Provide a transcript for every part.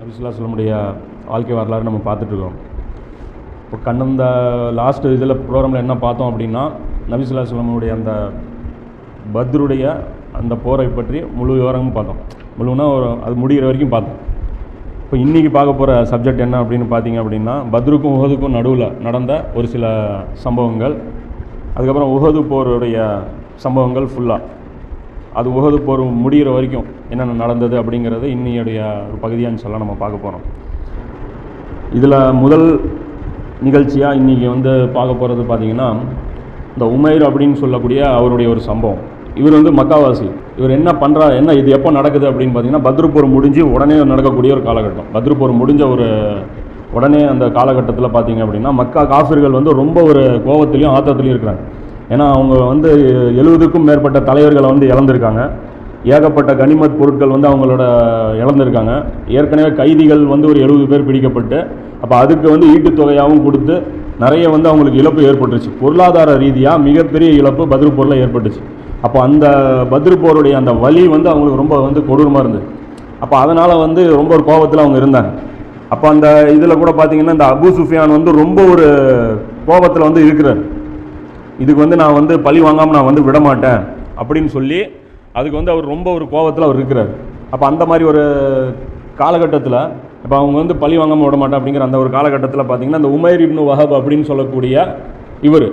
நபிசுல்லா சொல்லமுடைய வாழ்க்கை வரலாறு நம்ம பார்த்துட்ருக்கோம் இப்போ கண்ணந்த லாஸ்ட் இதில் ப்ரோக்ராமில் என்ன பார்த்தோம் அப்படின்னா நபிசுல்லா சொல்லமுடைய அந்த பத்ருடைய அந்த போரை பற்றி முழு விவரமும் பார்த்தோம். முழுனா ஒரு அது முடிகிற வரைக்கும் பார்த்தோம். இப்போ இன்றைக்கி பார்க்க போகிற சப்ஜெக்ட் என்ன அப்படின்னு பார்த்தீங்க அப்படின்னா பத்ருக்கும் உஹதுக்கும் நடுவில் நடந்த ஒரு சில சம்பவங்கள். அதுக்கப்புறம் உஹது போருடைய சம்பவங்கள் ஃபுல்லாக அது உகது போர் முடிகிற வரைக்கும் என்னென்ன நடந்தது அப்படிங்கிறது இன்னையுடைய ஒரு பகுதியான்னு சொல்ல நம்ம பார்க்க போகிறோம் இதில் முதல் நிகழ்ச்சியாக இன்றைக்கி வந்து பார்க்க போகிறது பார்த்தீங்கன்னா இந்த உமைர் அப்படின்னு சொல்லக்கூடிய அவருடைய ஒரு சம்பவம். இவர் வந்து மக்காவாசி. இவர் என்ன பண்ணுறா என்ன இது எப்போ நடக்குது அப்படின்னு பார்த்தீங்கன்னா பத்ருப்போர் முடிஞ்சு உடனே நடக்கக்கூடிய ஒரு காலகட்டம். பத்ருப்போர் முடிஞ்ச ஒரு உடனே அந்த காலகட்டத்தில் பார்த்தீங்க அப்படின்னா மக்கா காஃபிர்கள் வந்து ரொம்ப ஒரு கோவத்துலேயும் ஆத்தத்துலேயும் இருக்கிறாங்க. ஏன்னா அவங்க வந்து எழுபதுக்கும் மேற்பட்ட தலைவர்களை வந்து இழந்திருக்காங்க. ஏகப்பட்ட கனிமத் பொருட்கள் வந்து அவங்களோட இழந்திருக்காங்க. ஏற்கனவே கைதிகள் வந்து ஒரு எழுபது பேர் பிடிக்கப்பட்டு அப்போ அதுக்கு வந்து ஈட்டுத்தொகையாகவும் கொடுத்து நிறைய வந்து அவங்களுக்கு இழப்பு ஏற்பட்டுருச்சு. பொருளாதார ரீதியாக மிகப்பெரிய இழப்பு பத்ரு ஏற்பட்டுச்சு. அப்போ அந்த பத்ரு போருடைய அந்த வலி வந்து அவங்களுக்கு ரொம்ப வந்து கொடூரமாக இருந்தது. அப்போ அதனால் வந்து ரொம்ப ஒரு கோபத்தில் அவங்க இருந்தாங்க. அப்போ அந்த இதில் கூட பார்த்தீங்கன்னா இந்த அபு சுஃபியான் வந்து ரொம்ப ஒரு கோபத்தில் வந்து இருக்கிறார். இதுக்கு வந்து நான் வந்து பழி வாங்காமல் நான் வந்து விட மாட்டேன் அப்படின்னு சொல்லி அதுக்கு வந்து அவர் ரொம்ப ஒரு கோபத்தில் அவர் இருக்கிறார். அப்போ அந்த மாதிரி ஒரு காலகட்டத்தில் இப்போ அவங்க வந்து பழி வாங்காமல் விட மாட்டேன் அப்படிங்கிற அந்த ஒரு காலகட்டத்தில் பார்த்தீங்கன்னா அந்த உமைர் இப்னு வஹப் அப்படின்னு சொல்லக்கூடிய இவர்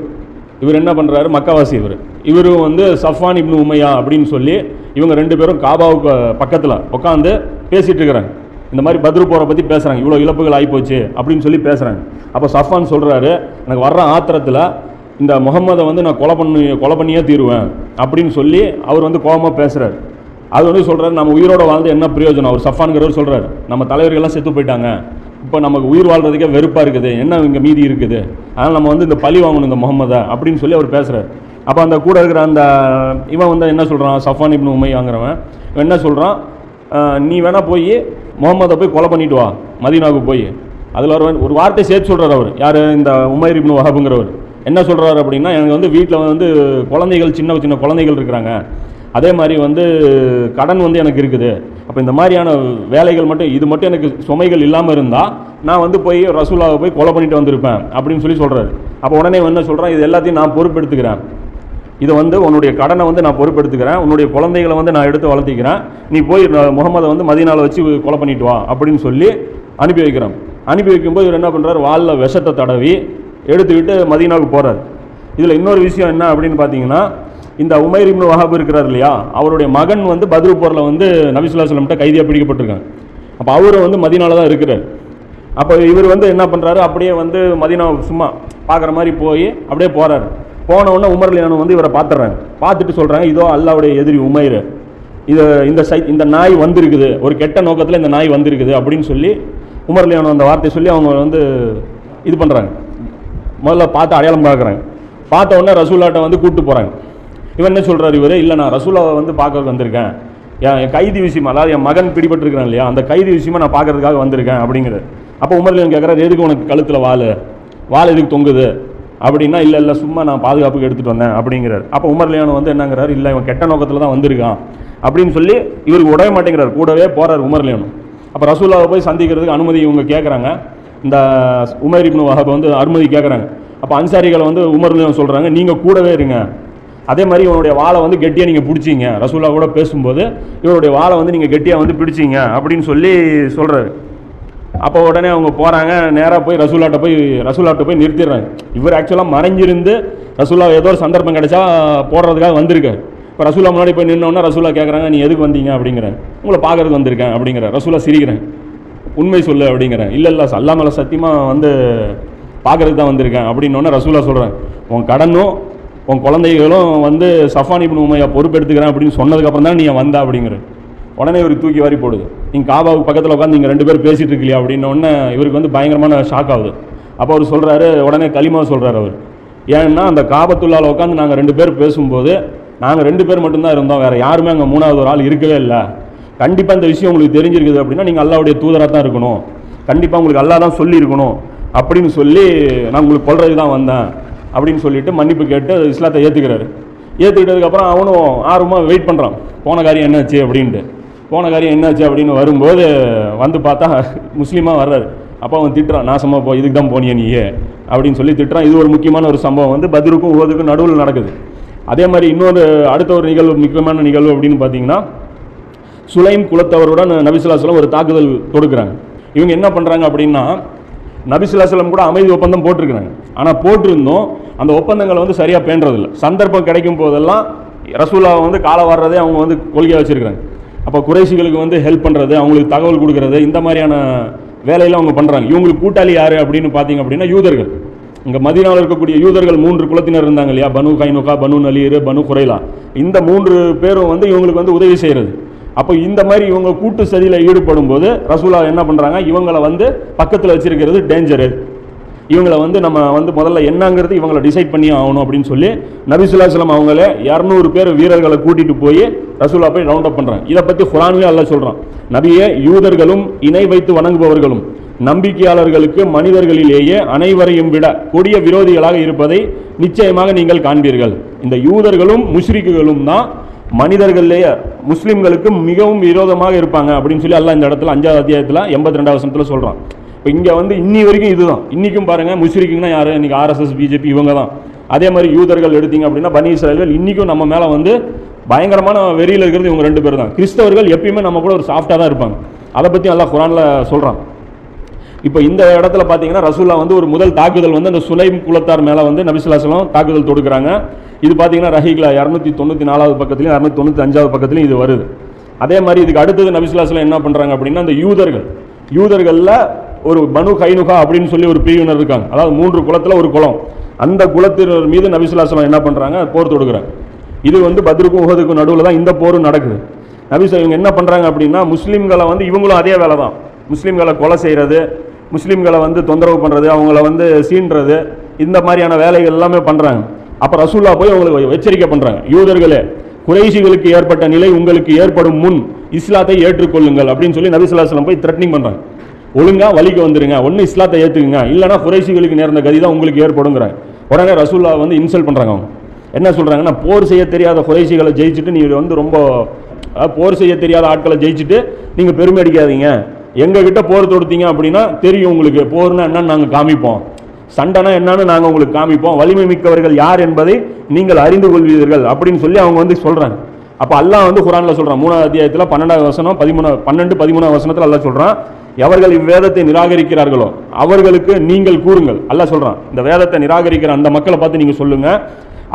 இவர் என்ன பண்ணுறாரு மக்காவாசி இவர். இவரும் வந்து சஃபான் இப்னு உமையா அப்படின்னு சொல்லி இவங்க ரெண்டு பேரும் காபாவுக்கு பக்கத்தில் உட்காந்து பேசிகிட்டு இருக்கிறாங்க. இந்த மாதிரி பத்ரு போரை பற்றி பேசுகிறாங்க இவ்வளோ இழப்புகள் ஆகிப்போச்சு அப்படின்னு சொல்லி பேசுகிறாங்க அப்போ சஃபான் சொல்கிறாரு எனக்கு வர்ற ஆத்திரத்தில் இந்த முகம்மதை வந்து நான் கொலை பண்ணி கொலை பண்ணியே தீருவேன் அப்படின்னு சொல்லி அவர் வந்து கோபமாக பேசுகிறார் அது வந்து சொல்கிறார் நம்ம உயிரோட வாழ்ந்து என்ன பிரயோஜனம்? அவர் சஃபான்கிறவர் சொல்கிறார் நம்ம தலைவர்கள்லாம் செத்து போயிட்டாங்க. இப்போ நமக்கு உயிர் வாழ்கிறதுக்கே வெறுப்பாக இருக்குது. என்ன இங்கே மீதி இருக்குது? அதனால் நம்ம வந்து இந்த பழி வாங்கணும் இந்த முகம்மதை அப்படின்னு சொல்லி அவர் பேசுகிறார் அப்போ அந்த கூட இருக்கிற அந்த இவன் வந்து என்ன சொல்கிறான் சஃபான் இப்னு உமை வாங்குறவன். இவன் என்ன சொல்கிறான் நீ வேணால் போய் முகம்மதை போய் கொலை பண்ணிட்டு வா மதீனாவுக்கு போய். அதில் ஒரு ஒரு வார்த்தை சேர்த்து சொல்கிறார் அவர். யார்? இந்த உமைர் இப்னு வஹபுங்கிறவர். என்ன சொல்கிறாரு அப்படின்னா எனக்கு வந்து வீட்டில் வந்து குழந்தைகள் சின்ன சின்ன குழந்தைகள் இருக்கிறாங்க. அதே மாதிரி வந்து கடன் வந்து எனக்கு இருக்குது. அப்போ இந்த மாதிரியான வேலைகள் மட்டும் இது மட்டும் எனக்கு சுமைகள் இல்லாமல் இருந்தால் நான் வந்து போய் ரசூலாவை போய் கொலை பண்ணிட்டு வந்திருப்பேன் அப்படின்னு சொல்லி சொல்கிறாரு அப்போ உடனே என்ன சொல்கிறேன் இது எல்லாத்தையும் நான் பொறுப்பெடுத்துக்கிறேன். இதை வந்து உன்னுடைய கடனை வந்து நான் பொறுப்பெடுத்துக்கிறேன். உன்னுடைய குழந்தைகளை வந்து நான் எடுத்து வளர்த்திக்கிறேன். நீ போய் முகமதை வந்து மதியனால் வச்சு கொலை பண்ணிட்டு வா அப்படின்னு சொல்லி அனுப்பி வைக்கிறேன். அனுப்பி வைக்கும்போது இவர் என்ன பண்ணுறாரு வாலில் விஷத்தை தடவி எடுத்துக்கிட்டு மதீனாவுக்கு போகிறார் இதில் இன்னொரு விஷயம் என்ன அப்படின்னு பார்த்தீங்கன்னா இந்த உமைர் இப்னு வஹாப் இருக்கிறார் இல்லையா? அவருடைய மகன் வந்து பத்ரு போரில் வந்து நபிசுல்லா சொல்லம்கிட்ட கைதியாக பிடிக்கப்பட்டிருக்காங்க. அப்போ அவரும் வந்து மதினால தான் இருக்கிறார். அப்போ இவர் வந்து என்ன பண்ணுறாரு அப்படியே வந்து மதினா சும்மா பார்க்குற மாதிரி போய் அப்படியே போகிறாரு போன உடனே உமர் வந்து இவரை பார்த்துட்றாங்க பார்த்துட்டு சொல்கிறாங்க இதோ அல்லாவுடைய எதிரி உமைர். இது இந்த சை இந்த நாய் வந்திருக்குது. ஒரு கெட்ட நோக்கத்தில் இந்த நாய் வந்திருக்குது அப்படின்னு சொல்லி உமர் லியானு அந்த வார்த்தையை சொல்லி அவங்க வந்து இது பண்ணுறாங்க முதல்ல பார்த்து அடையாளம் பார்க்குறாங்க. பார்த்த உடனே ரசூல்லாட்ட வந்து கூப்பிட்டு போகிறாங்க இவன் என்ன சொல்கிறார் இவர்? இல்லை நான் ரசூலாவை வந்து பார்க்க வந்திருக்கேன். என் என் கைதி விஷயமா அதாவது என் மகன் பிடிபட்டிருக்கிறான் இல்லையா? அந்த கைதி விஷயமா நான் பார்க்கறதுக்காக வந்திருக்கேன் அப்படிங்கிறது அப்போ உமர்லியன் கேட்குறாரு எதுக்கு உனக்கு கழுத்தில் வாள்? வாள் எதுக்கு தொங்குது? அப்படின்னா இல்லை இல்லை சும்மா நான் பாதுகாப்புக்கு எடுத்துகிட்டு வந்தேன் அப்படிங்கிறார். அப்போ உமர்லியான் வந்து என்னங்கிறார் இல்லை இவன் கெட்ட நோக்கத்தில் தான் வந்திருக்கான் அப்படின்னு சொல்லி இவருக்கு உடைய மாட்டேங்கிறார். கூடவே போகிறார் உமர்லியானும் அப்போ ரசூலாவை போய் சந்திக்கிறதுக்கு அனுமதி இவங்க கேட்குறாங்க இந்த உமர் இப்னு வஹப் வந்து அனுமதி கேட்குறாங்க அப்போ அன்சாரிகளை வந்து உமர்லையும் சொல்கிறாங்க நீங்கள் கூடவே இருங்க. அதே மாதிரி இவனுடைய வாழை வந்து கெட்டியாக நீங்கள் பிடிச்சிங்க. ரசூல்லா கூட பேசும்போது இவருடைய வாழை வந்து நீங்கள் கெட்டியாக வந்து பிடிச்சிங்க அப்படின்னு சொல்லி சொல்கிறாரு அப்போ உடனே அவங்க போகிறாங்க நேராக போய் ரசூலாட்ட போய் ரசூலாட்ட போய் நிறுத்திடுறாங்க. இவர் ஆக்சுவலாக மறைஞ்சிருந்து ரசூலா ஏதோ ஒரு சந்தர்ப்பம் கிடைச்சா போடுறதுக்காக வந்திருக்காரு. இப்போ ரசூலா முன்னாடி போய் நின்னோன்னா ரசூலா கேட்குறாங்க நீ எதுக்கு வந்தீங்க? அப்படிங்கிறேன் உங்களை பார்க்கறதுக்கு வந்திருக்கேன் அப்படிங்கிற ரசூலா சிரிக்கிறேன் உண்மை சொல்லு அப்படிங்கிறேன். இல்லை இல்லை அல்லாமல சத்தியமாக வந்து பார்க்கறதுக்கு தான் வந்திருக்கேன். அப்படின்னோடனே ரசூலா சொல்கிறேன் உன் கடனும் உன் குழந்தைகளும் வந்து சஃபான் இப்னு உமையா பொறுப்பெடுத்துக்கிறேன் அப்படின்னு சொன்னதுக்கப்புறம் தான் நீ வந்த அப்படிங்கிற உடனே இவர் தூக்கி வாரி போடுது. நீங்கள் காபாவுக்கு பக்கத்தில் உட்காந்து நீங்கள் ரெண்டு பேரும் பேசிகிட்டு இருக்கலையா? அப்படின்னோடனே இவருக்கு வந்து பயங்கரமான ஷாக் ஆகுது. அப்போ அவர் சொல்கிறாரு உடனே களிமா சொல்கிறார் அவர். ஏன்னா அந்த காபத்துள்ளால் உட்காந்து நாங்கள் ரெண்டு பேர் பேசும்போது நாங்கள் ரெண்டு பேர் மட்டும்தான் இருந்தோம். வேறு யாருமே அங்கே மூணாவது ஒரு ஆள் இருக்கவே இல்லை. கண்டிப்பாக இந்த விஷயம் உங்களுக்கு தெரிஞ்சிருக்குது அப்படின்னா நீங்கள் அல்லாவுடைய தூதராக தான் இருக்கணும். கண்டிப்பாக உங்களுக்கு அல்லா தான் சொல்லியிருக்கணும் அப்படின்னு சொல்லி நான் உங்களுக்கு சொல்கிறது தான் வந்தேன். அப்படின்னு சொல்லிட்டு மன்னிப்பு கேட்டு இஸ்லாத்தை ஏற்றுக்கிறாரு ஏற்றுக்கிட்டதுக்கப்புறம் அவனும் ஆர்வமாக வெயிட் பண்ணுறான் போன காரியம் என்னாச்சு அப்படின்ட்டு. போன காரியம் என்னாச்சு அப்படின்னு வரும்போது வந்து பார்த்தா முஸ்லீமாக வர்றாரு. அப்போ அவன் திட்டுறான் நாசமாக போ இதுக்கு தான் போனியே நீயே. அப்படின்னு சொல்லி திட்டுறான். இது ஒரு முக்கியமான ஒரு சம்பவம். வந்து பதிலுக்கும் உஹதுக்கும் நடுவில் நடக்குது. அதே மாதிரி இன்னொரு அடுத்த ஒரு நிகழ்வு முக்கியமான நிகழ்வு அப்படின்னு பார்த்தீங்கன்னா சுலைம் குலத்தவருடன் நபிசுல்லாஸ்லம் ஒரு தாக்குதல் தொடுக்கிறாங்க. இவங்க என்ன பண்ணுறாங்க அப்படின்னா நபிசுல்லாஸ்லம் கூட அமைதி ஒப்பந்தம் போட்டிருக்கிறாங்க. ஆனால் போட்டிருந்தோம் அந்த ஒப்பந்தங்களை வந்து சரியாக பேணுறதில்ல. சந்தர்ப்பம் கிடைக்கும் போதெல்லாம் ரசூலாவை வந்து காலை வர்றதே அவங்க வந்து கொள்கையாக வச்சுருக்கிறாங்க. அப்போ குறைசிகளுக்கு வந்து ஹெல்ப் பண்ணுறது அவங்களுக்கு தகவல் கொடுக்கறது இந்த மாதிரியான வேலையெல்லாம் அவங்க பண்ணுறாங்க இவங்களுக்கு கூட்டாளி யார் அப்படின்னு பார்த்தீங்க அப்படின்னா யூதர்கள். இங்கே மதினாவில் இருக்கக்கூடிய யூதர்கள் மூன்று குலத்தினர் இருந்தாங்க இல்லையா? பனு கைனுகா பனு நலீர் பனு குறைலா இந்த மூன்று பேரும் வந்து இவங்களுக்கு வந்து உதவி செய்கிறது அப்போ இந்த மாதிரி இவங்க கூட்டு சதியில் ஈடுபடும் போது ரசூலா என்ன பண்ணுறாங்க இவங்களை வந்து பக்கத்தில் வச்சிருக்கிறது டேஞ்சரு இவங்களை வந்து நம்ம வந்து முதல்ல என்னங்கிறது இவங்களை டிசைட் பண்ணி ஆகணும் அப்படின்னு சொல்லி நபிசுல்லாஸ்லாம் அவங்களே இரநூறு பேர் வீரர்களை கூட்டிட்டு போய் ரசூலா போய் ரவுண்ட் அப் பண்ணுறாங்க இதை பற்றி குரான்லேயே அல்ல சொல்கிறான் நபியே யூதர்களும் இணை வைத்து வணங்குபவர்களும் நம்பிக்கையாளர்களுக்கு மனிதர்களிலேயே அனைவரையும் விட கொடிய விரோதிகளாக இருப்பதை நிச்சயமாக நீங்கள் காண்பீர்கள். இந்த யூதர்களும் முஷ்ரிக்குகளும் தான் மனிதர்கள்லேயே முஸ்லீம்களுக்கு மிகவும் விரோதமாக இருப்பாங்க அப்படின்னு சொல்லி அல்லாஹ் இந்த இடத்துல அஞ்சாவது அத்தியாயத்தில் எண்பத்தி ரெண்டாவது வருஷத்தில் சொல்கிறான் இப்போ இங்கே வந்து இன்னி வரைக்கும் இதுதான். இன்றைக்கும் பாருங்கள் முஸ்லிக்குன்னா யார்? இன்றைக்கி ஆர்எஸ்எஸ் பிஜேபி இவங்க தான். அதே மாதிரி யூதர்கள் எடுத்தீங்க அப்படின்னா பனி இஸ்ரேல்கள் இன்றைக்கும் நம்ம மேலே வந்து பயங்கரமான வெறியில் இருக்கிறது இவங்க ரெண்டு பேர் தான். கிறிஸ்தவர்கள் எப்பயுமே நம்ம கூட ஒரு சாஃப்டாக தான் இருப்பாங்க. அதை பற்றி நல்லா குரானில் சொல்கிறான் இப்போ இந்த இடத்துல பார்த்தீங்கன்னா ரசூல்லா வந்து ஒரு முதல் தாக்குதல் வந்து அந்த சுலைம் குலத்தார் மேலே வந்து நபிசுல்லாசலம் தாக்குதல் தொடுக்கிறாங்க. இது பார்த்தீங்கன்னா ரஹீக்ல இரநூத்தி தொண்ணூற்றி நாலாவது பக்கத்துலையும் இரநூத்தி தொண்ணூற்றி அஞ்சாவது பக்கத்துலையும் இது வருது. அதே மாதிரி இதுக்கு அடுத்தது நபிசுல்லாசலம் என்ன பண்ணுறாங்க அப்படின்னா அந்த யூதர்கள் யூதர்களில் ஒரு பனு கைனுகா அப்படின்னு சொல்லி ஒரு பிரிவினர் இருக்காங்க. அதாவது மூன்று குளத்தில் ஒரு குளம் அந்த குளத்தினர் மீது நபிசுல்லாசலம் என்ன பண்ணுறாங்க போர் தொடுக்கிறாங்க. இது வந்து பத்ருக்கும் உகதுக்கும் நடுவில் தான் இந்த போரும் நடக்குது. நபிசா இவங்க என்ன பண்ணுறாங்க அப்படின்னா முஸ்லீம்களை வந்து இவங்களும் அதே வேலை தான். முஸ்லீம்களை கொலை செய்கிறது முஸ்லீம்களை வந்து தொந்தரவு பண்ணுறது அவங்கள வந்து சீன்றது இந்த மாதிரியான வேலைகள் எல்லாமே பண்ணுறாங்க அப்போ ரசூல்லா போய் அவங்களுக்கு எச்சரிக்கை பண்ணுறாங்க யூதர்களே குறைசிகளுக்கு ஏற்பட்ட நிலை உங்களுக்கு ஏற்படும் முன் இஸ்லாத்தை ஏற்றுக்கொள்ளுங்கள் அப்படின்னு சொல்லி நபிசுல்லாஸ்லாம் போய் த்ரெட்னிங் பண்ணுறாங்க ஒழுங்காக வழிக்கு வந்துருங்க. ஒன்று இஸ்லாத்தை ஏற்றுக்குங்க இல்லைனா குறைசிகளுக்கு நேர்ந்த கதி தான் உங்களுக்கு ஏற்படுங்கிறாங்க உடனே ரசூல்லா வந்து இன்சல்ட் பண்ணுறாங்க அவங்க. என்ன சொல்கிறாங்கன்னா போர் செய்ய தெரியாத குறைசிகளை ஜெயிச்சுட்டு நீங்கள் வந்து ரொம்ப போர் செய்ய தெரியாத ஆட்களை ஜெயிச்சுட்டு நீங்கள் பெருமை அடிக்காதீங்க. எங்ககிட்ட போர் தொடுத்தீங்க அப்படின்னா தெரியும் உங்களுக்கு. போர்னா என்னன்னு நாங்கள் காமிப்போம். சண்டைனா என்னன்னு நாங்கள் உங்களுக்கு காமிப்போம். வலிமை மிக்கவர்கள் யார் என்பதை நீங்கள் அறிந்து கொள்வீர்கள் அப்படின்னு சொல்லி அவங்க வந்து சொல்கிறாங்க அப்போ அல்லாஹ் வந்து குரானில் சொல்கிறான் மூணாவது அத்தியாயத்தில் பன்னெண்டாவது வசனம் பதிமூணு பன்னெண்டு பதிமூணாவது வசனத்தில் அல்லா சொல்கிறான் எவர்கள் இவ்வேதத்தை நிராகரிக்கிறார்களோ அவர்களுக்கு நீங்கள் கூறுங்கள். அல்லா சொல்கிறான் இந்த வேதத்தை நிராகரிக்கிற அந்த மக்களை பார்த்து நீங்கள் சொல்லுங்கள்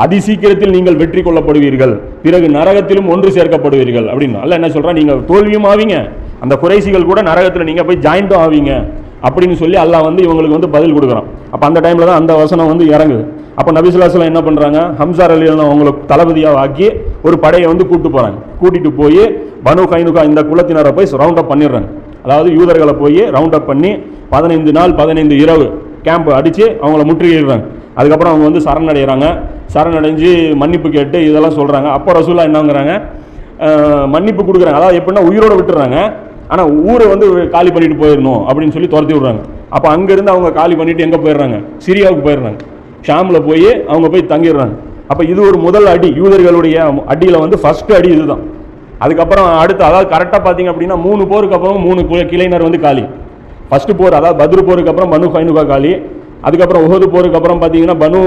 அதி சீக்கிரத்தில் நீங்கள் வெற்றி கொள்ளப்படுவீர்கள். பிறகு நரகத்திலும் ஒன்று சேர்க்கப்படுவீர்கள் அப்படின்னு. அல்ல என்ன சொல்கிறான் நீங்கள் தோல்வியும் ஆவீங்க. அந்த குறைசிகள் கூட நரகத்தில் நீங்கள் போய் ஜாயிண்டும் ஆவீங்க. அப்படின்னு சொல்லி அல்லாஹ் வந்து இவங்களுக்கு வந்து பதில் கொடுக்குறான். அப்போ அந்த டைமில் தான் அந்த வசனம் வந்து இறங்குது. அப்போ நபிசுல்லாஸ்லாம் என்ன பண்ணுறாங்க ஹம்சார் அலி அவங்களுக்கு தளபதியாக ஆக்கி ஒரு படையை வந்து கூப்பிட்டு போகிறாங்க கூட்டிகிட்டு போய் பனு கைனுகா இந்த குலத்தினரை போய் ரவுண்ட் அப் பண்ணிடுறாங்க. அதாவது யூதர்களை போய் ரவுண்ட் அப் பண்ணி பதினைந்து நாள் பதினைந்து இரவு கேம்ப் அடித்து அவங்கள முற்றுகையிடுறாங்க. அதுக்கப்புறம் அவங்க வந்து சரணடைகிறாங்க. சரணடைஞ்சு மன்னிப்பு கேட்டு இதெல்லாம் சொல்கிறாங்க அப்போ ரசூலா என்னங்கிறாங்க மன்னிப்பு கொடுக்குறாங்க. அதாவது எப்படின்னா உயிரோடு விட்டுறாங்க. ஆனால் ஊரை வந்து காலி பண்ணிட்டு போயிடணும் அப்படின்னு சொல்லி துரத்தி விடுறாங்க. அப்போ அங்கேருந்து அவங்க காலி பண்ணிட்டு எங்கே போயிடுறாங்க? சிரியாவுக்கு போயிடுறாங்க. ஷாமில் போய் அவங்க போய் தங்கிடுறாங்க. அப்போ இது ஒரு முதல் அடி. யூதர்களுடைய அடியில் வந்து ஃபஸ்ட்டு அடி இதுதான். அதுக்கப்புறம் அடுத்து அதாவது கரெக்டாக பார்த்தீங்க அப்படின்னா மூணு போருக்கு அப்புறம் மூணு கிளைஞர் வந்து காலி. ஃபஸ்ட்டு போர் அதாவது பத்ரு போருக்கு அப்புறம் பனு ஃபைனுகா காலி. அதுக்கப்புறம் உகது போருக்கு அப்புறம் பார்த்தீங்கன்னா பனு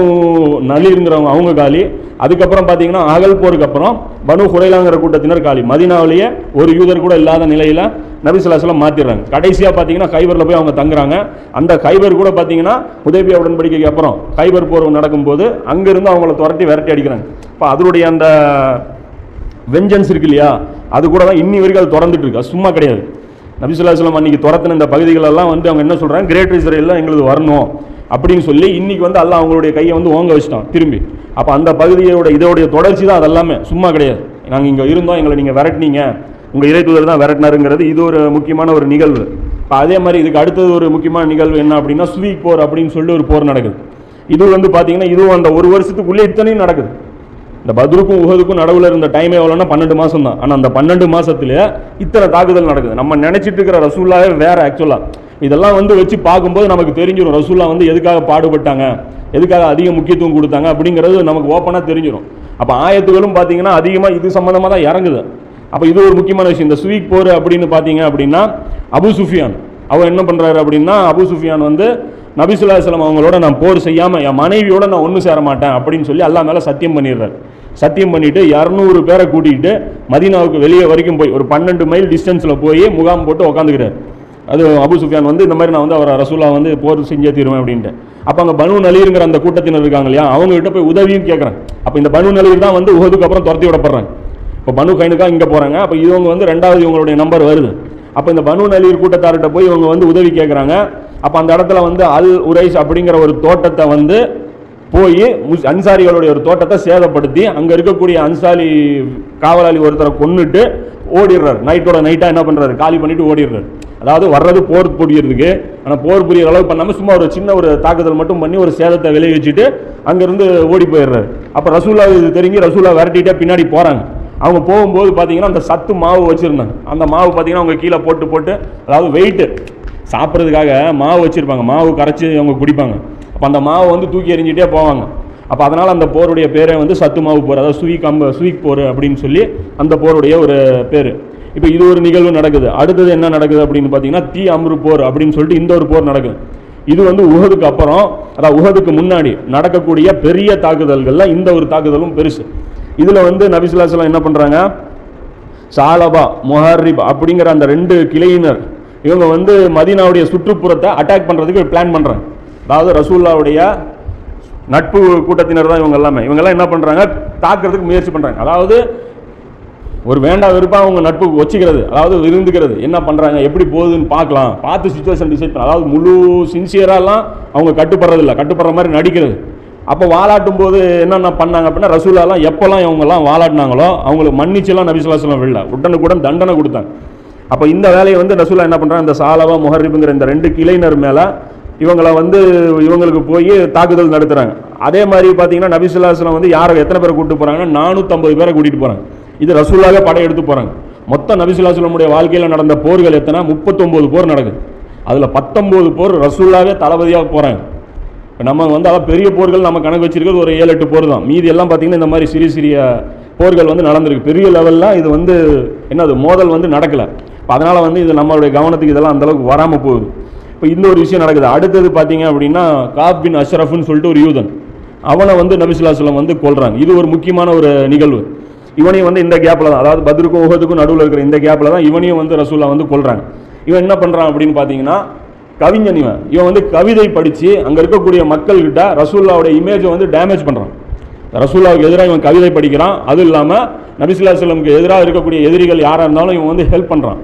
நலிங்கிறவங்க அவங்க காலி. அதுக்கப்புறம் பார்த்தீங்கன்னா அகல் போருக்கு அப்புறம் பனு குறைலாங்கிற கூட்டத்தினர் காலி. மதினாவிலேயே ஒரு யூதர் கூட இல்லாத நிலையில் நபிசுல்லாஸ்லாம் மாற்றிடுறாங்க கடைசியாக பார்த்தீங்கன்னா கைபரில் போய் அவங்க தங்குறாங்க. அந்த கைபர் கூட பார்த்தீங்கன்னா உதவியா உடன்படிக்கைக்கு அப்புறம் கைபர் போர் நடக்கும்போது அங்கேருந்து அவங்கள துரட்டி விரட்டி அடிக்கிறாங்க. இப்போ அதனுடைய அந்த வெஞ்சன்ஸ் இருக்கு இல்லையா? அது கூட தான் இன்னி வரைக்கும் அது திறந்துட்டு இருக்கு. சும்மா கிடையாது. நபிசுல்லாஸ்லாம் அன்னைக்கு துரத்தின இந்த பகுதிகளெல்லாம் வந்து அவங்க என்ன சொல்கிறாங்க கிரேட் இஸ்ரேலில் எங்களுக்கு வரணும். அப்படின்னு சொல்லி இன்னைக்கு வந்து அல்லாஹ் அவங்களுடைய கையை வந்து ஓங்க வச்சிட்டான் திரும்பி. அப்போ அந்த பகுதியோட இதோடைய தொடர்ச்சி தான் அதெல்லாமே. சும்மா கிடையாது. நாங்கள் இங்கே இருந்தோம் எங்களை நீங்கள் விரட்டினீங்க. உங்கள் இறை தூதர் தான் விரட்டினாருங்கிறது இது ஒரு முக்கியமான ஒரு நிகழ்வு. இப்போ அதே மாதிரி இதுக்கு அடுத்தது ஒரு முக்கியமான நிகழ்வு என்ன அப்படின்னா ஸ்வீக் போர் அப்படின்னு சொல்லி ஒரு போர் நடக்குது. இது வந்து பார்த்தீங்கன்னா இதுவும் அந்த ஒரு வருஷத்துக்குள்ளே இத்தனையும் நடக்குது. இந்த பத்ருக்கும் உகதுக்கும் நடுவில் இருந்த டைம் எவ்வளோன்னா பன்னெண்டு மாதம் தான் ஆனால் அந்த பன்னெண்டு மாசத்துல இத்தனை தாக்குதல் நடக்குது. நம்ம நினச்சிட்டு இருக்கிற ரசூல்லாவே வேறு ஆக்சுவலாக இதெல்லாம் வந்து வச்சு பார்க்கும்போது நமக்கு தெரிஞ்சிடும் ரசூல்லா வந்து எதுக்காக பாடுபட்டாங்க எதுக்காக அதிக முக்கியத்துவம் கொடுத்தாங்க அப்படிங்கிறது நமக்கு ஓப்பனாக தெரிஞ்சிடும் அப்போ ஆயத்துகளும் பார்த்தீங்கன்னா அதிகமாக இது சம்மந்தமாக தான் இறங்குது. அப்போ இது ஒரு முக்கியமான விஷயம். இந்த சுவீக் போர் அப்படின்னு பார்த்தீங்க அப்படின்னா அபு சுஃபியான். அவர் என்ன பண்ணுறாரு அப்படின்னா அபு சுஃபியான் வந்து நபிசுல்லாஸ்லம் அவங்களோட நான் போர் செய்யாமல் என் மனைவியோட நான் ஒன்று சேர மாட்டேன் அப்படின்னு சொல்லி எல்லா மேலே சத்தியம் பண்ணிடுறாரு. சத்தியம் பண்ணிவிட்டு இரநூறு பேரை கூட்டிகிட்டு மதீனாவுக்கு வெளியே வரைக்கும் போய் ஒரு பன்னெண்டு மைல் டிஸ்டன்ஸில் போய் முகாம் போட்டு உட்காந்துக்கிறார் அது அபு சுஃபியான் வந்து இந்த மாதிரி நான் வந்து அவரை ரசூலா வந்து போர் செஞ்சே தீருவேன் அப்படின்ட்டு. அப்போ அங்கே பனு நலீருங்கிற அந்த கூட்டத்தினர் இருக்காங்க இல்லையா அவங்ககிட்ட போய் உதவியும் கேட்குறேன் அப்போ இந்த பனு நலீர் தான் வந்து உகதுக்கு அப்புறம் துரத்தி விடப்படுறாங்க. இப்போ பனு கைனுக்காக இங்கே போகிறாங்க அப்போ இவங்க வந்து ரெண்டாவது இவங்களுடைய நம்பர் வருது. அப்போ இந்த பனு நலீர் கூட்டத்தார்கிட்ட போய் இவங்க வந்து உதவி கேட்குறாங்க அப்போ அந்த இடத்துல வந்து அல் உரைஸ் அப்படிங்கிற ஒரு தோட்டத்தை வந்து போய் முஸ் அன்சாரிகளுடைய ஒரு தோட்டத்தை சேதப்படுத்தி அங்கே இருக்கக்கூடிய அன்சாரி காவலாளி ஒருத்தரை கொன்னுட்டு ஓடிடுறாரு. நைட்டோட நைட்டாக என்ன பண்ணுறாரு காலி பண்ணிட்டு ஓடிடுறாரு. அதாவது வர்றது போர் புரியறதுக்கு. ஆனால் போர் புரியற அளவு பண்ணாமல் சும்மா ஒரு சின்ன ஒரு தாக்குதல் மட்டும் பண்ணி ஒரு சேதத்தை விளைவிச்சுட்டு அங்கேருந்து ஓடி போயிடுறாரு. அப்போ ரசூலா இது தெரிஞ்சு ரசூலா விரட்டிட்டே பின்னாடி போகிறாங்க அவங்க போகும்போது பார்த்தீங்கன்னா அந்த சத்து மாவு வச்சுருந்தாங்க. அந்த மாவு பார்த்தீங்கன்னா அவங்க கீழே போட்டு போட்டு அதாவது வெயிட்டு சாப்பிட்றதுக்காக மாவு வச்சுருப்பாங்க. மாவு கரைச்சி அவங்க குடிப்பாங்க. அப்போ அந்த மாவை வந்து தூக்கி எறிஞ்சிட்டே போவாங்க. அப்போ அதனால் அந்த போருடைய பேரே வந்து சத்து மாவு போர் அதாவது ஸ்வீக் அம்ப சுவீக் போர் அப்படின்னு சொல்லி அந்த போருடைய ஒரு பேர். இப்போ இது ஒரு நிகழ்வு நடக்குது. அடுத்தது என்ன நடக்குது அப்படின்னு பார்த்தீங்கன்னா தீ அம்ரு போர் அப்படின்னு சொல்லிட்டு இந்த ஒரு போர் நடக்குது. இது வந்து உகதுக்கு அப்புறம் அதாவது உகதுக்கு முன்னாடி நடக்கக்கூடிய பெரிய தாக்குதல்கள்ல இந்த ஒரு தாக்குதலும் பெருசு. இதில் வந்து நபிசுல்லாஸ்லாம் என்ன பண்ணுறாங்க சாலபா முஹர்ரிப் அப்படிங்கிற அந்த ரெண்டு கிளையினர் இவங்க வந்து மதீனாவுடைய சுற்றுப்புறத்தை அட்டாக் பண்ணுறதுக்கு பிளான் பண்ணுறாங்க அதாவது ரசூல்லாவுடைய நட்பு கூட்டத்தினர் தான் இவங்க எல்லாமே. இவங்கெல்லாம் என்ன பண்ணுறாங்க தாக்குறதுக்கு முயற்சி பண்ணுறாங்க அதாவது ஒரு வேண்டா விருப்பம் அவங்க நட்பு வச்சுக்கிறது அதாவது விருந்துக்கிறது என்ன பண்ணுறாங்க எப்படி போகுதுன்னு பார்க்கலாம். பார்த்து சுச்சுவேஷன் டிசைட் பண்ண அதாவது முழு சின்சியராலாம் அவங்க கட்டுப்படுறதில்ல. கட்டுப்படுற மாதிரி நடிக்கிறது. அப்போ வாலாட்டும் போது என்னென்ன பண்ணாங்க அப்படின்னா ரசூலாலாம் எப்போல்லாம் இவங்கெல்லாம் வாலாட்டினாங்களோ அவங்களுக்கு மன்னிச்செல்லாம் நபிசுல்லாஸ்லாம் விடல. உடனுக்குடன் தண்டனை கொடுத்தாங்க. அப்போ இந்த வேலையை வந்து ரசூலா என்ன பண்ணுறாங்க இந்த சாலவா முஹர்ரிபுங்கிற இந்த ரெண்டு கிளைனர் மேலே இவங்கள வந்து இவங்களுக்கு போய் தாக்குதல் நடத்துகிறாங்க அதே மாதிரி பார்த்தீங்கன்னா நபிசுல்லாஸ்லாம் வந்து யாரை எத்தனை பேரை கூப்பிட்டு போகிறாங்கன்னா நானூற்றம்பது பேரை கூட்டிகிட்டு போகிறாங்க இது ரசூலாக படையெடுத்து போகிறாங்க மொத்தம் நபிசுல்லாஸ்லமுடைய வாழ்க்கையில் நடந்த போர்கள் எத்தனை? முப்பத்தொம்போது போர் நடக்குது. அதில் பத்தொம்போது போர் ரசூல்லாவே தளபதியாக போகிறாங்க இப்போ நம்ம வந்து அதான் பெரிய போர்கள் நம்ம கணக்கு வச்சிருக்கிறது ஒரு ஏழு எட்டு போர் தான். மீதி எல்லாம் பார்த்தீங்கன்னா இந்த மாதிரி சிறிய சிறிய போர்கள் வந்து நடந்திருக்கு. பெரிய லெவலில் இது வந்து என்னது? மோதல் வந்து நடக்கலை. இப்போ அதனால் வந்து இது நம்மளுடைய கவனத்துக்கு இதெல்லாம் அந்தளவுக்கு வராமல் போகுது. இப்போ இந்த ஒரு விஷயம் நடக்குது. அடுத்தது பார்த்தீங்க அப்படின்னா காப் பின் அஷ்ரஃப்னு சொல்லிட்டு ஒரு யூதன். அவனை வந்து நபிசுல்லாஸ்லம் வந்து கொள்கிறாங்க இது ஒரு முக்கியமான ஒரு நிகழ்வு. இவனையும் வந்து இந்த கேப்பில் தான் அதாவது பத்ருக்கும் உஹதுக்கும் நடுவில் இருக்கிற இந்த கேப்பில் தான் இவனையும் வந்து ரசூல்லா வந்து கொள்கிறாங்க இவன் என்ன பண்ணுறான் அப்படின்னு பார்த்தீங்கன்னா கவிஞன் இவன். இவன் வந்து கவிதை படித்து அங்கே இருக்கக்கூடிய மக்கள்கிட்ட ரசூல்லாவுடைய இமேஜை வந்து டேமேஜ் பண்ணுறான் ரசூல்லாவுக்கு எதிராக இவன் கவிதை படிக்கிறான். அதுவும் இல்லாமல் நபிசுல்லா சொல்லமுக்கு எதிராக இருக்கக்கூடிய எதிரிகள் யாராக இருந்தாலும் இவன் வந்து ஹெல்ப் பண்ணுறான்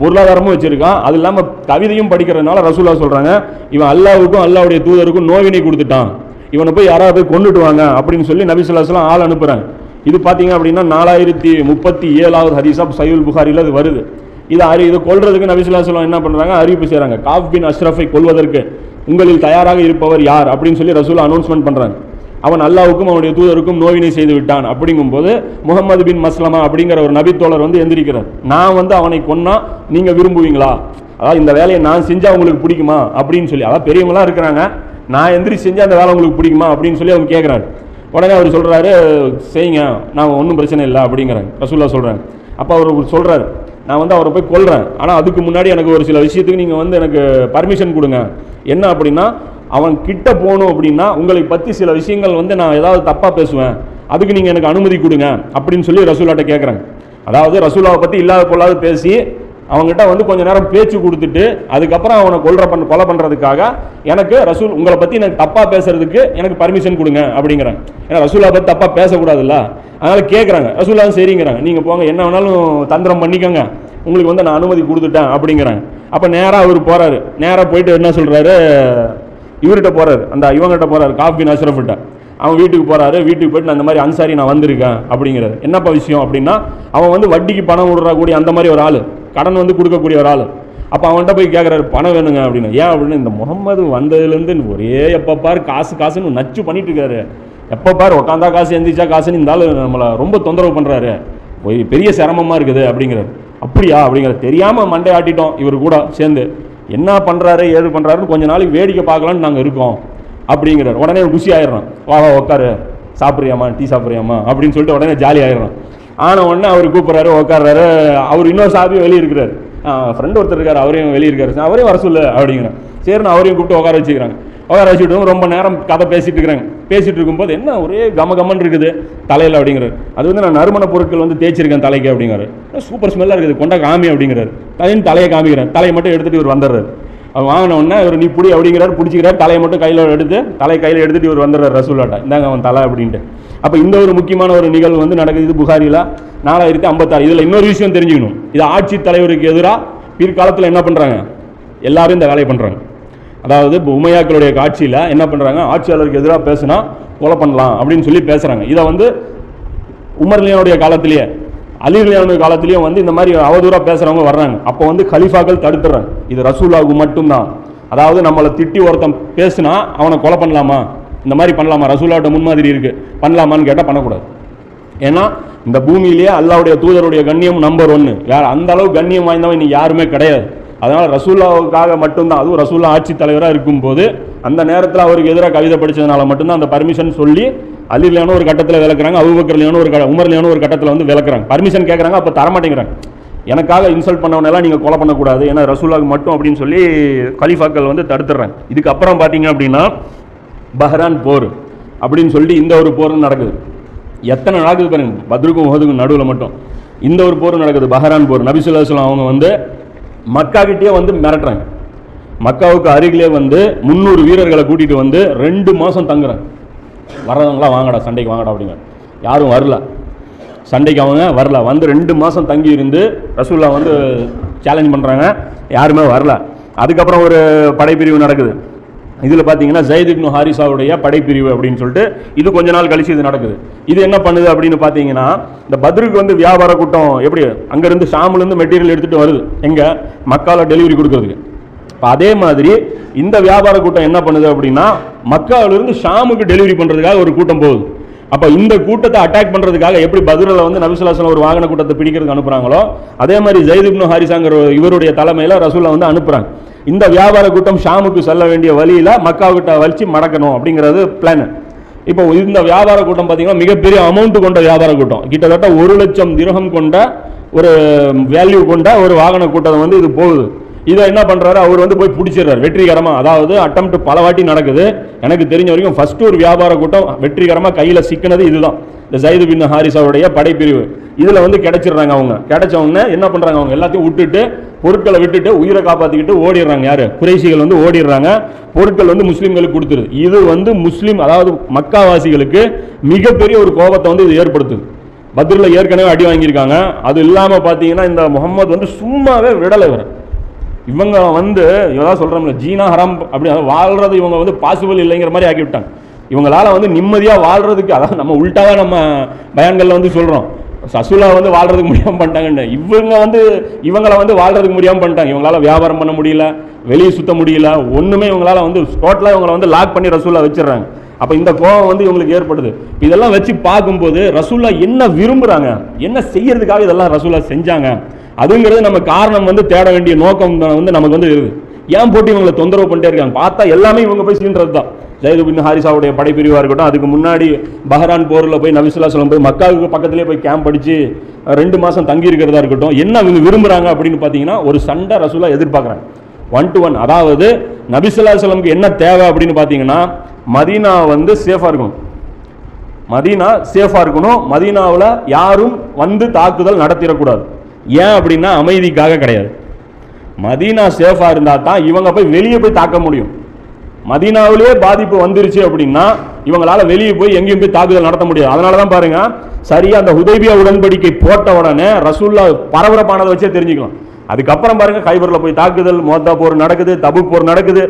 பொருளாதாரமும் வச்சுருக்கான். அது இல்லாமல் கவிதையும் படிக்கிறதுனால ரசூல்லா சொல்கிறாங்க இவன் அல்லாவுக்கும் அல்லாவுடைய தூதருக்கும் நோவினை கொடுத்துட்டான். இவனை போய் யாராவது போய் கொண்டுட்டு வாங்க அப்படின்னு சொல்லி நபிசுல்லாஸ்லாம் ஆள் அனுப்புகிறாங்க இது பார்த்தீங்க அப்படின்னா நாலாயிரத்தி முப்பத்தி ஏழாவது ஹதீஸா சையுல் புகாரில் அது வருது. இது அறி இதை கொள்றதுக்கு நபிசுல்லா சொல்லம் என்ன பண்ணுறாங்க அறிவிப்பு செய்கிறாங்க காஃப் பின் அஷ்ரஃபை கொள்வதற்கு உங்களில் தயாராக இருப்பவர் யார்? அப்படின்னு சொல்லி ரசூல் அனௌன்ஸ்மெண்ட் பண்ணுறாங்க அவன் அல்லாவுக்கும் அவனுடைய தூதருக்கும் நோவினை செய்து விட்டான். அப்படிங்கும்போது முகமது பின் மஸ்லமா அப்படிங்கிற ஒரு நபித்தோழர் வந்து எந்திரிக்கிறார். நான் வந்து அவனை கொன்னா நீங்கள் விரும்புவீங்களா? அதாவது இந்த வேலையை நான் செஞ்சால் உங்களுக்கு பிடிக்குமா? அப்படின்னு சொல்லி. அதாவது பெரியவங்களா இருக்கிறாங்க. நான் எந்திரி செஞ்சால் அந்த வேலை உங்களுக்கு பிடிக்குமா? அப்படின்னு சொல்லி அவங்க கேட்குறாரு உடனே அவர் சொல்கிறாரு செய்யுங்க நான் ஒன்றும் பிரச்சனை இல்லை அப்படிங்கிறேன் ரசூல்லா சொல்கிறேன் அப்போ அவர் சொல்கிறாரு நான் வந்து அவரை போய் கொள்கிறேன் ஆனால் அதுக்கு முன்னாடி எனக்கு ஒரு சில விஷயத்துக்கு நீங்கள் வந்து எனக்கு பர்மிஷன் கொடுங்க. என்ன அப்படின்னா அவன் கிட்ட போகணும் அப்படின்னா உங்களை பற்றி சில விஷயங்கள் வந்து நான் ஏதாவது தப்பாக பேசுவேன். அதுக்கு நீங்கள் எனக்கு அனுமதி கொடுங்க அப்படின்னு சொல்லி ரசூலாட்ட கேட்குறேன் அதாவது ரசூலாவை பற்றி இல்லாத பொல்லாத பேசி அவங்ககிட்ட வந்து கொஞ்ச நேரம் பேச்சு கொடுத்துட்டு அதுக்கப்புறம் அவனை கொல்ற பண்ண கொலை பண்ணுறதுக்காக எனக்கு ரசூல் உங்களை பற்றி எனக்கு தப்பாக பேசுறதுக்கு எனக்கு பர்மிஷன் கொடுங்க அப்படிங்கிறேன் ஏன்னா ரசூலா பற்றி தப்பாக பேசக்கூடாதுல்ல. அதனால் கேட்குறாங்க ரசூலாவும் சரிங்கிறாங்க. நீங்கள் போங்க என்ன வேணாலும் தந்திரம் பண்ணிக்கோங்க. உங்களுக்கு வந்து நான் அனுமதி கொடுத்துட்டேன் அப்படிங்கிறாங்க. அப்போ நேராக அவர் போகிறாரு நேராக போயிட்டு என்ன சொல்கிறாரு இவர்கிட்ட போகிறாரு அந்த இவங்ககிட்ட போகிறாரு காஃபின் அஷ்ரஃப்கிட்ட அவன் வீட்டுக்கு போகிறாரு வீட்டுக்கு போயிட்டு நான் இந்த மாதிரி அன்சாரி நான் வந்திருக்கேன் அப்படிங்கிறாரு. என்னப்பா விஷயம் அப்படின்னா அவன் வந்து வட்டிக்கு பணம் விடுறக்கூடிய அந்த மாதிரி ஒரு ஆள். கடன் வந்து கொடுக்கக்கூடிய ஒரு ஆள் அப்போ அவன்கிட்ட போய் கேட்குறாரு பணம் வேணுங்க அப்படின்னு. ஏன்? அப்படின்னு. இந்த முகம்மது வந்ததுலேருந்து ஒரே எப்போ பாரு காசு காசுன்னு நச்சு பண்ணிட்டு இருக்காரு எப்போ பாரு உட்காந்தா காசு எந்திரிச்சா காசுன்னு இந்த நம்மளை ரொம்ப தொந்தரவு பண்ணுறாரு போய் பெரிய சிரமமாக இருக்குது அப்படிங்கிறாரு. அப்படியா? அப்படிங்கிற தெரியாமல் மண்டை ஆட்டிட்டோம் இவர் கூட சேர்ந்து. என்ன பண்ணுறாரு ஏது பண்ணுறாருன்னு கொஞ்ச நாளைக்கு வேடிக்கை பார்க்கலான்னு நாங்கள் இருக்கோம் அப்படிங்கிறார். உடனே குஷி ஆயிடுறோம் வா வா உட்காரு சாப்பிட்றியாமா டீ சாப்பிட்றியாமா அப்படின்னு சொல்லிட்டு உடனே ஜாலி ஆயிடுறோம் ஆன உடனே அவர் கூப்பிட்றாரு உட்கார்றாரு அவர் இன்னொரு சாபி வெளியே இருக்கிறாரு. ஃப்ரெண்ட் ஒருத்தர் இருக்கார் அவரையும் வெளியே இருக்காரு. அவரையும் வர சொல்லு அப்படிங்கிறேன் நான் அவரையும் கூப்பிட்டு உட்கார வச்சுக்கிறாங்க. உட்கார வச்சுட்டு ரொம்ப நேரம் கதை பேசிட்டு இருக்கிறாங்க. பேசிட்டு இருக்கும்போது என்ன ஒரே கம கமன்னு இருக்குது? தலையில் அப்படிங்கிறார். அது வந்து நான் நறுமண பொருட்கள் வந்து தேய்ச்சிருக்கேன் தலைக்கு அப்படிங்கிறாரு. சூப்பர் ஸ்மெல்லாக இருக்குது? கொண்டா காமி அப்படிங்கிறாரு. தலையின் தலையை காமிக்கிறேன் தலையை மட்டும் எடுத்துகிட்டு இவர் வந்துடுறாரு. அவர் வாங்கின உடனே இவர் நீ பிடி அப்படிங்கிறாரு. பிடிச்சிக்கிறார். தலையை மட்டும் கையில் எடுத்து தலை கையில் எடுத்துகிட்டு இவர் வந்துடுறாரு ரசூலாட்டா இந்தாங்க அவன் தலை அப்படின்ட்டு. அப்போ இந்த ஒரு முக்கியமான ஒரு நிகழ்வு வந்து நடக்குது புகாரியில் நாலாயிரத்தி ஐம்பத்தாறு. இதில் இன்னொரு விஷயம் தெரிஞ்சுக்கணும். இது ஆட்சி தலைவருக்கு எதிராக பிற்காலத்தில் என்ன பண்ணுறாங்க எல்லாரும் இந்த வேலையை பண்ணுறாங்க அதாவது இப்போ உமையாக்களுடைய காட்சியில் என்ன பண்ணுறாங்க ஆட்சியாளருக்கு எதிராக பேசுனா கொலை பண்ணலாம் அப்படின்னு சொல்லி பேசுகிறாங்க இதை வந்து உமர்லியானுடைய காலத்திலேயே அலிர்லியானுடைய காலத்திலேயும் வந்து இந்த மாதிரி அவதூறாக பேசுகிறவங்க வர்றாங்க. அப்போ வந்து கலிஃபாக்கள் தடுத்துறாங்க இது ரசூலாவுக்கு மட்டும்தான். அதாவது நம்மளை திட்டி ஒருத்தன் பேசுனா அவனை கொலை பண்ணலாமா? இந்த மாதிரி பண்ணலாமா? ரசூலாவோட முன்மாதிரி இருக்குது பண்ணலாமான்னு கேட்டால் பண்ணக்கூடாது. ஏன்னா இந்த பூமியிலேயே அல்லாவுடைய தூதருடைய கண்ணியம் நம்பர் ஒன்று யார் அந்த அளவு கண்ணியம் வாய்ந்தவன் இன்னைக்கு யாருமே கிடையாது. அதனால் ரசூல்லாவுக்காக மட்டும்தான் அதுவும் ரசூல்லா ஆட்சி தலைவராக இருக்கும்போது அந்த நேரத்தில் அவருக்கு எதிராக கவிதை படித்ததுனால மட்டும்தான் அந்த பர்மிஷன் சொல்லி அலிலியான ஒரு கட்டத்தில் விளக்குறாங்க அபுபக்கர்லியான ஒரு க உமர்லியான ஒரு கட்டத்தில் வந்து விளக்குறாங்க. பர்மிஷன் கேட்குறாங்க அப்போ தரமாட்டேங்கிறாங்க. எனக்காக இன்சல்ட் பண்ணவனெல்லாம் நீங்கள் கொலை பண்ணக்கூடாது. ஏன்னா ரசூலாவுக்கு மட்டும் அப்படின்னு சொல்லி கலிஃபாக்கள் வந்து தடுத்துடுறாங்க. இதுக்கப்புறம் பார்த்தீங்க அப்படின்னா பஹ்ரான் போர் அப்படின்னு சொல்லிட்டு இந்த ஒரு போரும் நடக்குது. எத்தனை நடக்குது பாருங்க பத்ருக்கும் உஹதுக்கும் நடுவில் மட்டும். இந்த ஒரு போர் நடக்குது பஹ்ரான் போர். நபிசுல்லாஸ்லாம் அவங்க வந்து மக்காக்கிட்டே வந்து மிரட்டுறாங்க. மக்காவுக்கு அருகிலே வந்து முந்நூறு வீரர்களை கூட்டிகிட்டு வந்து ரெண்டு மாதம் தங்குறாங்க. வர்றவங்களாம் வாங்கடா சண்டைக்கு வாங்கடா அப்படிங்க. யாரும் வரல. சண்டைக்கு அவங்க வரல. வந்து ரெண்டு மாதம் தங்கி இருந்து ரசூல்லா வந்து சேலஞ்ச் பண்ணுறாங்க யாருமே வரல. அதுக்கப்புறம் ஒரு படைப்பிரிவு நடக்குது. இதில் பார்த்தீங்கன்னா ஜெயித் இப்னு ஹாரிசாவுடைய படைப்பிரிவு அப்படின்னு சொல்லிட்டு இது கொஞ்ச நாள் கழிச்சு இது நடக்குது. இது என்ன பண்ணுது அப்படின்னு பார்த்தீங்கன்னா இந்த பத்ருக்கு வந்து வியாபார கூட்டம் எப்படி? அங்கேருந்து ஷாம்லேருந்து மெட்டீரியல் எடுத்துகிட்டு வருது. எங்கே? மக்காவில் டெலிவரி கொடுக்குறதுக்கு. இப்போ அதே மாதிரி இந்த வியாபார கூட்டம் என்ன பண்ணுது அப்படின்னா மக்காவிலிருந்து ஷாமுக்கு டெலிவரி பண்ணுறதுக்காக ஒரு கூட்டம் போகுது. அப்போ இந்த கூட்டத்தை அட்டாக் பண்ணுறதுக்காக எப்படி பதிலில் வந்து நபிசுல்லாசலம் ஒரு வாகன கூட்டத்தை பிடிக்கிறதுக்கு அனுப்புகிறாங்களோ அதே மாதிரி ஜெயித் இப்னு ஹாரிசாங்கிற ஒரு இவருடைய தலைமையில் ரசூலை வந்து அனுப்புகிறாங்க இந்த வியாபார கூட்டம் ஷாமுக்கு செல்ல வேண்டிய வழியில் மக்காவிட்ட வலிச்சு மடக்கணும் அப்படிங்கிறது பிளான் இப்போ இந்த வியாபார கூட்டம் பார்த்தீங்கன்னா மிகப்பெரிய அமௌண்ட் கொண்ட வியாபார கூட்டம். கிட்டத்தட்ட ஒரு லட்சம் திரகம் கொண்ட ஒரு வேல்யூ கொண்ட ஒரு வாகன கூட்டம் வந்து இது போகுது. இதை என்ன பண்ணுறாரு அவர் வந்து போய் பிடிச்சிடுறாரு. வெற்றிகரமாக அதாவது அட்டம் பல வாட்டி நடக்குது. எனக்கு தெரிஞ்ச வரைக்கும் ஃபஸ்ட்டு ஒரு வியாபார கூட்டம் வெற்றிகரமாக கையில் சிக்கினது இதுதான். இந்த ஜைது பின் ஹாரிசாவுடைய படைப்பிரிவு. இதில் வந்து கிடைச்சிடுறாங்க அவங்க. கிடைச்சவங்க என்ன பண்ணுறாங்க அவங்க? எல்லாத்தையும் விட்டுட்டு பொருட்களை விட்டுட்டு உயிரை காப்பாற்றிக்கிட்டு ஓடிடுறாங்க யார்? குறைசிகள் வந்து ஓடிடுறாங்க. பொருட்கள் வந்து முஸ்லீம்களுக்கு கொடுத்துருது. இது வந்து முஸ்லீம் அதாவது மக்காவாசிகளுக்கு மிகப்பெரிய ஒரு கோபத்தை வந்து இது ஏற்படுத்துது. பத்ரில் ஏற்கனவே அடி வாங்கியிருக்காங்க. அது இல்லாமல் பார்த்தீங்கன்னா இந்த முகமது வந்து சும்மாவே விடலை வர இவங்க வந்து ஏதாவது சொல்கிறோம்ல ஜீனா ஹராம் அப்படி அதாவது இவங்க வந்து பாசிபிள் இல்லைங்கிற மாதிரி ஆக்கி விட்டாங்க இவங்களால வந்து நிம்மதியாக வாழ்றதுக்கு அதாவது நம்ம உள்டாவா நம்ம பயான்களில் வந்து சொல்கிறோம் சசுலா வந்து வாழ்றதுக்கு முடியாமல் பண்ணிட்டாங்கன்னு. இவங்க வந்து இவங்கள வந்து வாழ்றதுக்கு முடியாமல் பண்ணிட்டாங்க. இவங்களால வியாபாரம் பண்ண முடியல வெளியே சுத்த முடியல ஒன்றுமே இவங்களால வந்து டோட்டலாக இவங்களை வந்து லாக் பண்ணி ரசூலா வச்சிடுறாங்க. அப்போ இந்த கோபம் வந்து இவங்களுக்கு ஏற்படுது. இதெல்லாம் வச்சு பார்க்கும்போது ரசூல்லா என்ன விரும்புகிறாங்க என்ன செய்யறதுக்காக இதெல்லாம் ரசூல்லா செஞ்சாங்க? அதுங்கிறது நம்ம காரணம் வந்து தேட வேண்டிய நோக்கம் வந்து நமக்கு வந்து இருக்குது. ஏன் போட்டு இவங்களை தொந்தரவு பண்ணிட்டே இருக்காங்க? பார்த்தா எல்லாமே இவங்க போய் சீன்றது தான் ஜெயது பின் ஹாரிசாவுடைய படைப்பிரிவாக இருக்கட்டும் அதுக்கு முன்னாடி பஹ்ரான் போரில் போய் நபிசுல்லாஸ்லம் போய் மக்காவுக்கு பக்கத்திலே போய் கேம்ப் அடித்து ரெண்டு மாதம் தங்கி இருக்கிறதா இருக்கட்டும் என்ன இவங்க விரும்புகிறாங்க அப்படின்னு பார்த்தீங்கன்னா ஒரு சண்டை ரசூலாக எதிர்பார்க்குறாங்க. ஒன் டு ஒன் அதாவது நபிசுல்லாஸ்லம்க்கு என்ன தேவை அப்படின்னு பார்த்தீங்கன்னா மதீனா வந்து சேஃபாக இருக்கணும். மதீனா சேஃபாக இருக்கணும். மதீனாவில் யாரும் வந்து தாக்குதல் நடத்திடக்கூடாது. ஏன் அப்படின்னா அமைதிக்காக கிடையாது. மதீனா சேஃபாக இருந்தால் தான் இவங்க போய் வெளியே போய் தாக்க முடியும். மதீனாவிலேயே பாதிப்பு வந்துருச்சு அப்படின்னா இவங்களால வெளியே போய் எங்கேயும் போய் தாக்குதல் நடத்த முடியாது. அதனால தான் பாருங்க சரியா அந்த உதவியா உடன்படிக்கை போட்ட உடனே ரசூல்லா பரபரப்பானதை வச்சே தெரிஞ்சுக்கலாம் அதுக்கப்புறம் பாருங்க கைபரில் போய் தாக்குதல் மோத்தா போர் நடக்குது தபு போர் நடக்குது.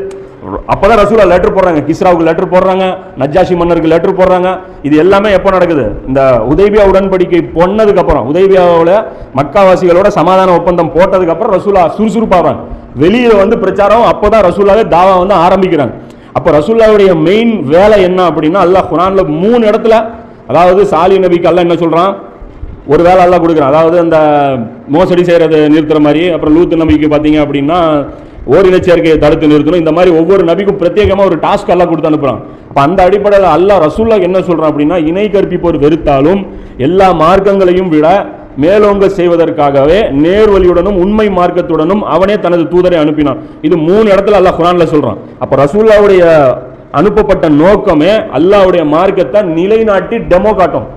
அப்பதான் ரசூலா லெட்டர் போடுறாங்க கிஸ்ராவுக்கு லெட்டர் போடுறாங்க நஜாஷி மன்னருக்கு லெட்டர் போடுறாங்க. இது எல்லாமே எப்போ நடக்குது? இந்த உதவியா உடன்படிக்கை பொன்னதுக்கு அப்புறம் உதவியாவில் மக்காவாசிகளோட சமாதான ஒப்பந்தம் போட்டதுக்கு அப்புறம் ரசூலா சுறுசுறுப்பாகிறாங்க வெளியில வந்து பிரச்சாரம் அப்போதான் ரசூலாவே தாவா வந்து ஆரம்பிக்கிறாங்க. அப்போ ரசுல்லாவுடைய மெயின் வேலை என்ன அப்படின்னா அல்லாஹ் குரானில் மூணு இடத்துல அதாவது சாலி நபிக்கு அல்ல என்ன சொல்கிறான் ஒரு வேலை எல்லாம் கொடுக்குறான். அதாவது அந்த மோசடி செய்கிறத நிறுத்துற மாதிரி அப்புறம் லூத்து நபிக்கு பார்த்தீங்க அப்படின்னா ஓரின சேர்க்கையை தடுத்து நிறுத்தணும். இந்த மாதிரி ஒவ்வொரு நபிக்கும் பிரத்யேகமாக ஒரு டாஸ்க் எல்லாம் கொடுத்து அனுப்புகிறான் அப்போ அந்த அடிப்படையில் அல்லாஹ் ரசூல்லா என்ன சொல்கிறான் அப்படின்னா இணை கற்பிப்போர் வெறுத்தாலும் எல்லா மார்க்கங்களையும் விட மேலோங்க செய்வதற்காகவே நேர்வழியுடனும் உண்மை மார்க்கத்துடனும் அவனே தனது தூதரை அனுப்பினான். இது மூணு இடத்துல அல்லாஹ் குரான்ல சொல்றான். அப்ப ரசூல்லாவுடைய அனுப்பப்பட்ட நோக்கமே அல்லாஹ்வுடைய மார்க்கத்தை நிலைநாட்டி டெமோ காட்டும்.